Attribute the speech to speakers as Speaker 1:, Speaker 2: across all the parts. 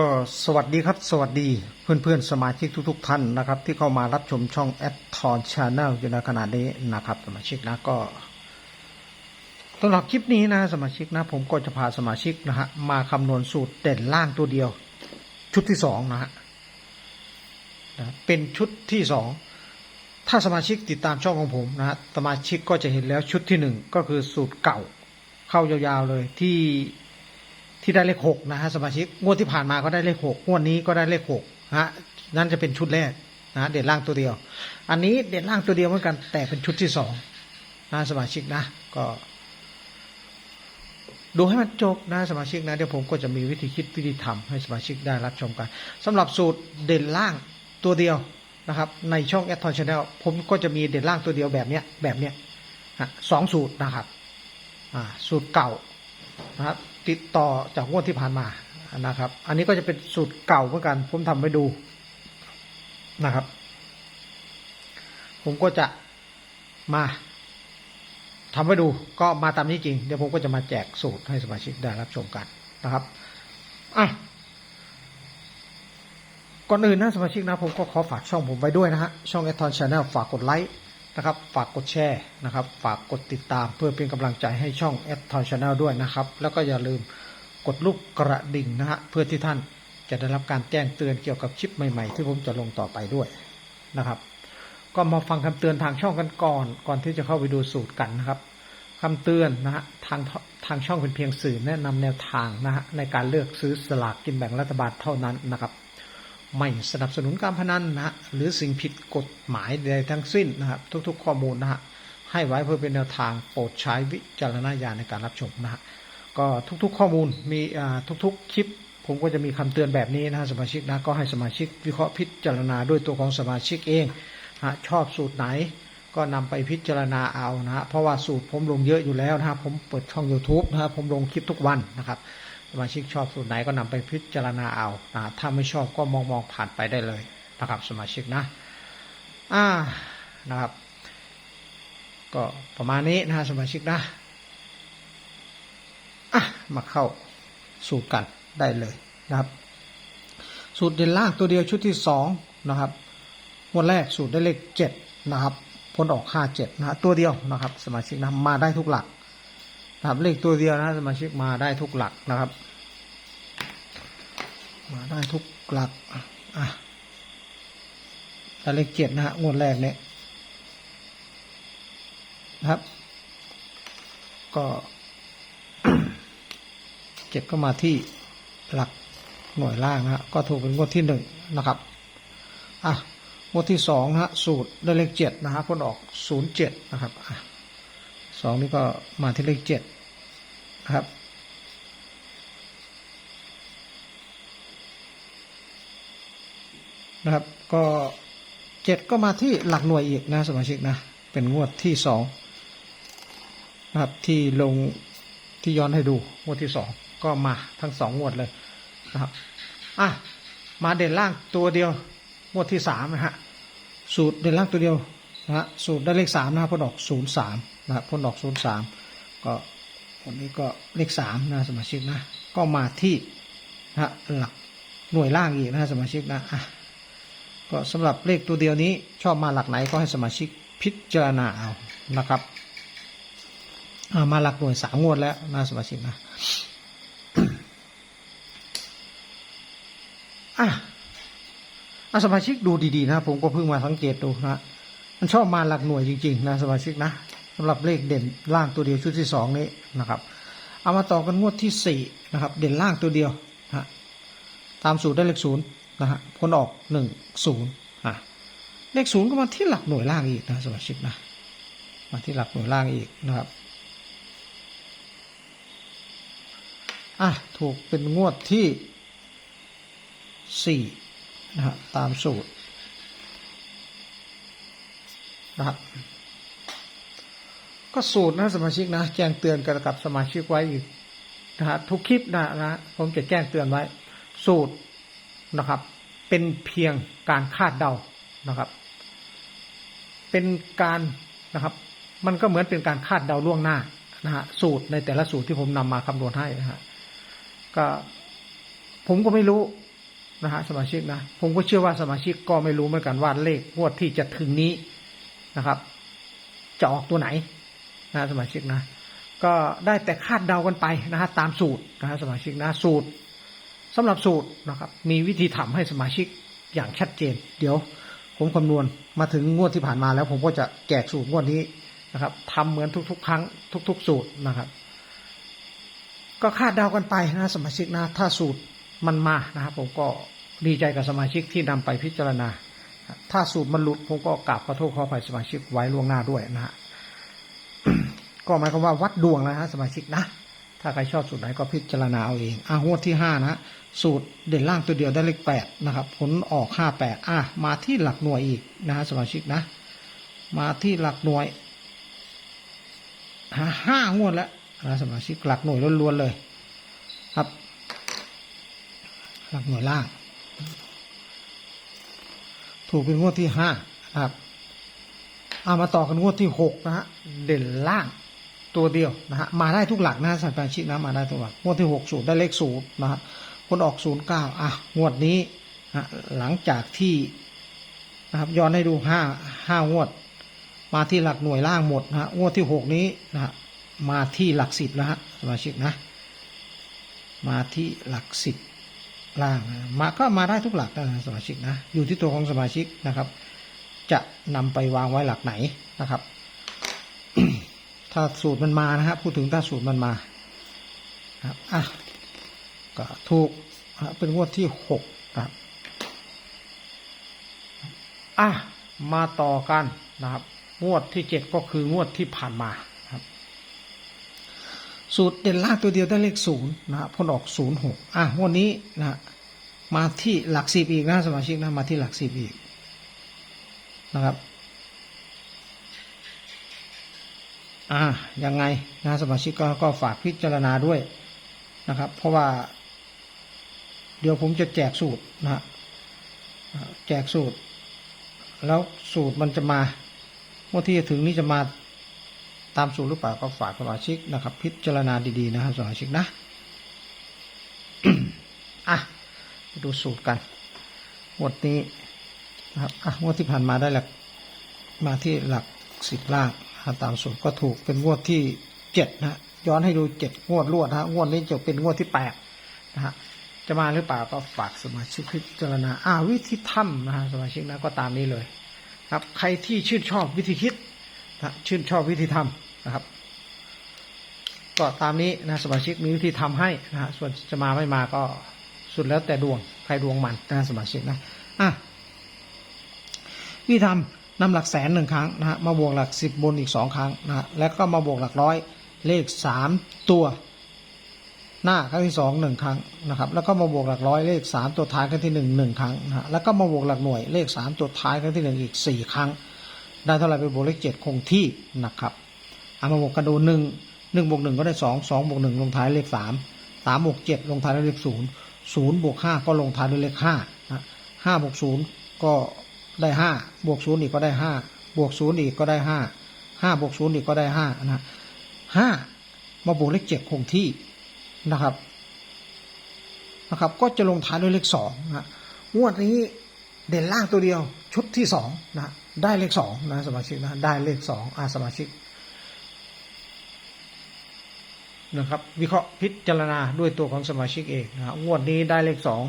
Speaker 1: ก็สวัสดีครับ สวัสดีเพื่อนๆสมาชิกทุก ๆ ท่านนะครับ ที่เข้ามารับชมช่องแอดทอนชาแนลอยู่ในขณะนี้นะครับ สมาชิกนะก็สำหรับคลิปนี้นะสมาชิกนะ ผมก็จะพาสมาชิกนะฮะมาคำนวณสูตรเด่นล่างตัวเดียว ชุดที่สองนะฮะนะเป็นชุดที่สองถ้าสมาชิกติดตามช่องของผมนะฮะสมาชิกก็จะเห็นแล้วชุดที่หนึ่งก็คือสูตรเก่าเข้ายาวๆเลยที่ ที่ได้เลขหกนะฮะสมาชิกงวดที่ผ่านมาก็ได้เลขหกงวดนี้ก็ได้เลขหกฮะนั่นจะเป็นชุดแรกนะเด่นล่างตัวเดียว อันนี้เด่นล่างตัวเดียวเหมือนกัน แต่เป็นชุดที่สองนะสมาชิกนะ ก็ ดูให้มันจบนะสมาชิกนะเดี๋ยวผมก็จะมีวิธีคิดวิธีทำให้สมาชิกได้รับชมกันสำหรับสูตรเด่นล่างตัวเดียวนะครับ ในช่องแอดทอนชาแนลผมก็จะมีเด่นล่างตัวเดียวแบบเนี้ยแบบเนี้ยสองสูตรนะครับ อ่า สูตรเก่านะครับ ติดต่อจากงวดที่ผ่านมานะครับ อันนี้ก็จะเป็นสูตรเก่าเหมือนกัน ผมทำไว้ดูนะครับ ผมก็จะมาทำไว้ดูก็มาตามนี้จริง เดี๋ยวผมก็จะมาแจกสูตรให้สมาชิกได้รับชมกันนะครับอะก่อนอื่นนะสมาชิกนะผมก็ขอฝากช่องผมไว้ด้วยนะฮะ ช่องแอทอนชาแนลฝากกดไลค์ นะครับ ฝากกดแชร์นะครับ ฝากกดติดตามเพื่อเป็นกำลังใจให้ช่องแอทอนชาแนลด้วยนะครับ แล้วก็อย่าลืมกดรูปกระดิ่งนะฮะเพื่อที่ท่านจะได้รับการแจ้งเตือนเกี่ยวกับคลิปใหม่ๆ ที่ผมจะลงต่อไปด้วยนะครับ ก็มาฟังคำเตือนทางช่องกันก่อน ก่อนที่จะเข้าไปดูสูตรกันนะครับคำเตือนนะฮะทางทางช่องเป็นเพียงสื่อแนะนำแนวทางนะฮะในการเลือกซื้อสลากกินแบ่งรัฐบาลเท่านั้นนะครับ ไม่สนับสนุนการพนันนะฮะหรือสิ่งผิดกฎหมายใดทั้งสิ้นนะครับ ทุกๆ ข้อมูลนะฮะให้ไว้เพื่อเป็นแนวทางโปรดใช้วิจารณญาณในการรับชมนะฮะก็ทุกๆ ข้อมูลมีอ่าทุกๆคลิป ผมก็จะมีคำเตือนแบบนี้นะฮะสมาชิกนะก็ให้สมาชิกวิเคราะห์พิจารณาด้วยตัวของสมาชิกเองฮะชอบสูตรไหนก็นำไปพิจารณาเอานะฮะเพราะว่าสูตรผมลงเยอะอยู่แล้วนะครับผมเปิดช่อง YouTube นะครับผมลงคลิปทุกวันนะครับ มาชิกชอบสูตรไหนก็นำไปพิจารณาเอานะถ้าไม่ชอบก็มองมองผ่านไปได้เลยนะครับสมาชิกนะอ่านะครับ ก็ประมาณนี้นะสมาชิกนะอะมาเข้าสูตรกันได้เลยนะครับ สูตรเด่นล่างตัวเดียวชุดที่สองนะครับงวดแรกสูตรได้เลขเจ็ดนะครับพ้นออกห้าเจ็ดนะตัวเดียวนะครับ สมาชิกนะมาได้ทุกหลัก นะครับเลขตัวเดียวนะสมาชิกมาได้ทุกหลักนะครับ มาได้ทุกหลักอะแต่เลขเจ็ดนะฮะงวดแรกเนี่ยนะครับ ก็เจ็ดก็มาที่หลักหน่วยล่างนะฮะก็ถูกเป็นงวดที่หนึ่งนะครับอะงวดที่สองฮะสูตรได้เลขเจ็ดนะฮะพ้นออกศูนย์เจ็ดนะครับอะ สองนี่ก็มาที่เลขเจ็ดนะครับ นะครับก็เจ็ดก็มาที่หลักหน่วยอีกนะสมาชิกนะเป็นงวดที่สองนะครับที่ลงที่ย้อนให้ดูงวดที่สองก็มาทั้งสองงวดเลยนะครับอะมาเด่นล่างตัวเดียวงวดที่สามนะฮะสูตรเด่นล่างตัวเดียว นะฮะสูตรได้เลขสามนะครับพ้นออกศูนย์สามนะครับพ้นออกศูนย์สามก็วันนี้ก็เลขสามนะสมาชิกนะก็มาที่นะฮะหลักหน่วยล่างอีกนะสมาชิกนะอะก็สำหรับเลขตัวเดียวนี้ชอบมาหลักไหนก็ให้สมาชิกพิจารณาเอานะครับอ่ามาหลักหน่วยสามงวดแล้วนะสมาชิกนะอะอะสมาชิกดูดีๆนะ ผมก็เพิ่งมาสังเกตดูนะ มันชอบมาหลักหน่วยจริงๆนะสมาชิกนะสำหรับเลขเด่นล่างตัวเดียวชุดที่สองนี้นะครับ เอามาต่อกันงวดที่สี่นะครับ เด่นล่างตัวเดียวนะฮะตามสูตรได้เลขศูนย์นะฮะผลออกหนึ่งศูนย์อะเลขศูนย์ก็มาที่หลักหน่วยล่างอีกนะสมาชิกนะมาที่หลักหน่วยล่างอีกนะครับอะถูกเป็นงวดที่สี่นะฮะตามสูตร นะครับ ก็สูตรนะสมาชิกนะแจ้งเตือนกันกับสมาชิกไว้อีกนะฮะทุกคลิปนะนะผมจะแจ้งเตือนไว้ สูตรนะครับ เป็นเพียงการคาดเดานะครับ เป็นการนะครับ มันก็เหมือนเป็นการคาดเดาล่วงหน้านะฮะสูตรในแต่ละสูตรที่ผมนำมาคำนวณให้นะฮะก็ผมก็ไม่รู้นะฮะสมาชิกนะ ผมก็เชื่อว่าสมาชิกก็ไม่รู้เหมือนกันว่าเลขงวดที่จะถึงนี้ นะครับจะออกตัวไหนนะสมาชิกนะ ก็ได้แต่คาดเดากันไปนะฮะตามสูตรนะฮะสมาชิกนะสูตรสำหรับสูตรนะครับ มีวิธีทำให้สมาชิกอย่างชัดเจน เดี๋ยวผมคำนวณมาถึงงวดที่ผ่านมาแล้ว ผมก็จะแจกสูตรงวดนี้นะครับทำเหมือนทุก ๆ ครั้งทุก ๆ สูตรนะครับ ก็คาดเดากันไปนะสมาชิกนะถ้าสูตรมันมานะครับผมก็ดีใจกับสมาชิกที่นำไปพิจารณา ถ้าสูตรมันหลุดผมก็กราบขอโทษขออภัยสมาชิกไว้ล่วงหน้าด้วยนะฮะก็หมายความว่าวัดดวงนะฮะสมาชิกนะ ถ้าใครชอบสูตรไหนก็พิจารณาเอาเองอะงวดที่ห้านะสูตรเด่นล่างตัวเดียวได้เลขแปดนะครับผลออกห้าแปดอะมาที่หลักหน่วยอีกนะฮะสมาชิกนะ มาที่หลักหน่วยหาห้างวดแล้วนะสมาชิกหลักหน่วยล้วนๆเลย ครับ หลักหน่วยล่าง ถูกเป็นงวดที่ห้านะครับเอามาต่อกันงวดที่หกนะฮะเด่นล่างตัวเดียวนะฮะมาได้ทุกหลักนะสัมปันชินะมาได้ทุกหลักงวดที่หกศูนย์ได้เลขศูนย์นะฮะคนออกศูนย์เก้าอะงวดนี้นะหลังจากที่นะครับย้อนให้ดูห้าห้างวด มาที่หลักหน่วยล่างหมดนะฮะงวดที่หกนี้นะฮะมาที่หลักสิบแล้วฮะสมาชิกนะ มาที่หลักสิบ ล่างมาก็มาได้ทุกหลักนะสมาชิกนะอยู่ที่ตัวของสมาชิกนะครับ จะนำไปวางไว้หลักไหนนะครับ ถ้าสูตรมันมานะฮะพูดถึงถ้าสูตรมันมาครับอะก็ถูกเป็นงวดที่หกครับอะมาต่อกันนะครับ งวดที่เจ็ดก็คืองวดที่ผ่านมา สูตรเด่นล่างตัวเดียวได้เลขศูนย์นะพ้นออกศูนย์หกอะวดนี้นะมาที่หลักสิบอีกนะสมาชิกนะมาที่หลักสิบอีกนะครับอ่ายังไงนะสมาชิกก็ก็ฝากพิจารณาด้วยนะครับ เพราะว่า เดี๋ยวผมจะแจกสูตรนะแจกสูตร แล้วสูตรมันจะมาเมื่อที่จะถึงนี้จะมา ตามสูตรหรือเปล่าก็ฝากสมาชิกนะครับ พิจารณาดีๆนะครับสมาชิกนะอะดูสูตรกันงวดนี้นะครับอะงวดที่ผ่านมาได้หลักมาที่หลักสิบล่างตามสูตรก็ถูกเป็นงวดที่เจ็ดนะย้อนให้ดูเจ็ดงวดรวดนะฮะงวดนี้จะเป็นงวดที่แปดนะฮะจะมาหรือเปล่าก็ฝากสมาชิกพิจารณาอ่าวิธีทำนะฮะสมาชิกนะก็ตามนี้เลย ครับใครที่ชื่นชอบวิธีคิดนะชื่นชอบวิธีทำ นะครับ ก็ตามนี้นะสมาชิกมีวิธีทำให้นะฮะส่วนจะมาไม่มาก็สุดแล้วแต่ดวงใครดวงมันนะสมาชิกนะอะวิธีทำนำหลักแสนหนึ่งครั้งนะฮะมาบวกหลักสิบบนอีกสองครั้งนะฮะแล้วก็มาบวกหลักร้อยเลขสามตัวหน้าครั้งที่สองหนึ่งครั้งนะครับ แล้วก็มาบวกหลักร้อยเลขสามตัวท้ายครั้งที่หนึ่งหนึ่งครั้งนะฮะแล้วก็มาบวกหลักหน่วยเลขสามตัวท้ายครั้งที่หนึ่งอีกสี่ครั้ง ได้เท่าไหร่ไปบวกเลขเจ็ดคงที่นะครับ เอามาบวกกันดูหนึ่งหนึ่งบวกหนึ่งก็ได้สองสองบวกหนึ่งลงท้ายเลขสามสามบวกเจ็ดลงท้ายด้วยเลขศูนย์ศูนย์บวกห้าก็ลงท้ายด้วยเลขห้าห้าบวกศูนย์ก็ได้ห้าบวกศูนย์อีกก็ได้ห้าบวกศูนย์อีกก็ได้ห้าห้าบวกศูนย์อีกก็ได้ห้านะห้ามาบวกเลขเจ็ดคงที่นะครับนะครับ ก็จะลงท้ายด้วยเลขสองนะงวดนี้เด่นล่างตัวเดียวชุดที่สองนะได้เลขสองนะสมาชิกนะได้เลขสองอาสมาชิก นะครับ วิเคราะห์พิจารณาด้วยตัวของสมาชิกเองนะงวดนี้ได้เลขสอง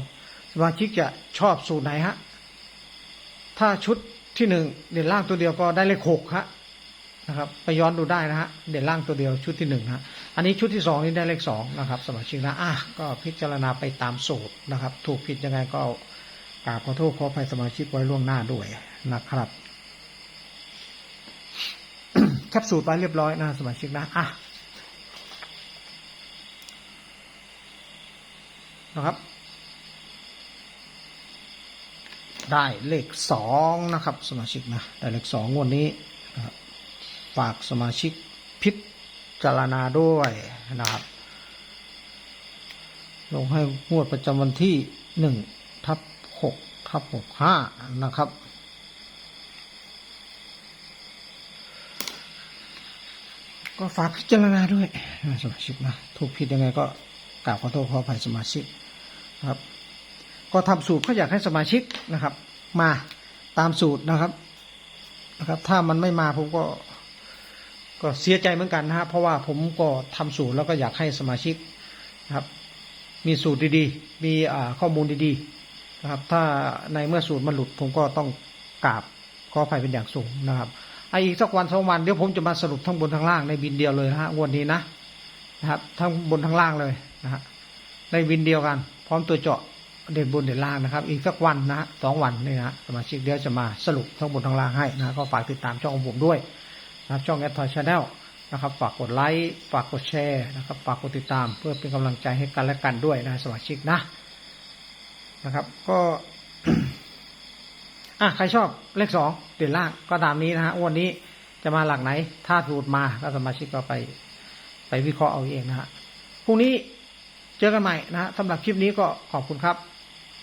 Speaker 1: สมาชิกจะชอบสูตรไหนฮะถ้าชุดที่หนึ่งเด่นล่างตัวเดียวก็ได้เลขหกฮะนะครับ ไปย้อนดูได้นะฮะเด่นล่างตัวเดียวชุดที่หนึ่งฮะอันนี้ชุดที่สองนี่ได้เลขสองนะครับ สมาชิกนะอะก็พิจารณาไปตามสูตรนะครับ ถูกผิดยังไงก็กราบขอโทษขออภัยสมาชิกไว้ล่วงหน้าด้วยนะครับแคปสูตรไว้เรียบร้อยนะสมาชิกนะอะ นะครับ ได้เลขสองนะครับสมาชิกนะได้เลขสองงวดนี้นะครับฝากสมาชิกพิจารณาด้วยนะครับ ลงให้งวดประจำวันที่หนึ่งทับหกทับหกห้านะครับก็ฝากพิจารณาด้วยสมาชิกนะถูกผิดยังไงก็กราบขอโทษขออภัยสมาชิก ครับ ก็ก็ทำสูตรก็อยากให้สมาชิกนะครับ มาตามสูตรนะครับนะครับ ถ้ามันไม่มาผมก็ ก็เสียใจเหมือนกันนะฮะเพราะว่าผมก็ทำสูตรแล้วก็อยากให้สมาชิกนะครับ มีสูตรดีๆ มีอ่าข้อมูลดีๆนะครับ ถ้าในเมื่อสูตรมันหลุด ผมก็ต้องกราบขออภัยเป็นอย่างสูงนะครับไออีกสักวันสองวันเดี๋ยวผมจะมาสรุปทั้งบนทั้งล่างในบินเดียวเลยนะฮะวันนี้นะนะครับทั้งบนทั้งล่างเลยนะฮะในบินเดียวกัน พร้อมตัวเจาะเด่นบนเด่นล่างนะครับ อีกสักวันนะฮะสองวันนี่นะสมาชิกเดี๋ยวจะมาสรุปทั้งบนทั้งล่างให้นะก็ฝากติดตามช่องของผมด้วยนะครับช่องแอดทอยชาแนลนะครับ ฝากกดไลค์ฝากกดแชร์นะครับฝากกดติดตามเพื่อเป็นกำลังใจให้กันและกันด้วยนะสมาชิกนะนะครับ ก็อะใครชอบเลขสองเด่นล่างก็ตามนี้นะฮะวันนี้จะมาหลักไหน ถ้าถูกมาก็สมาชิกก็ไป ไปวิเคราะห์เอาเองนะฮะพรุ่งนี้ เจอกันใหม่นะฮะสำหรับคลิปนี้ก็ขอบคุณครับ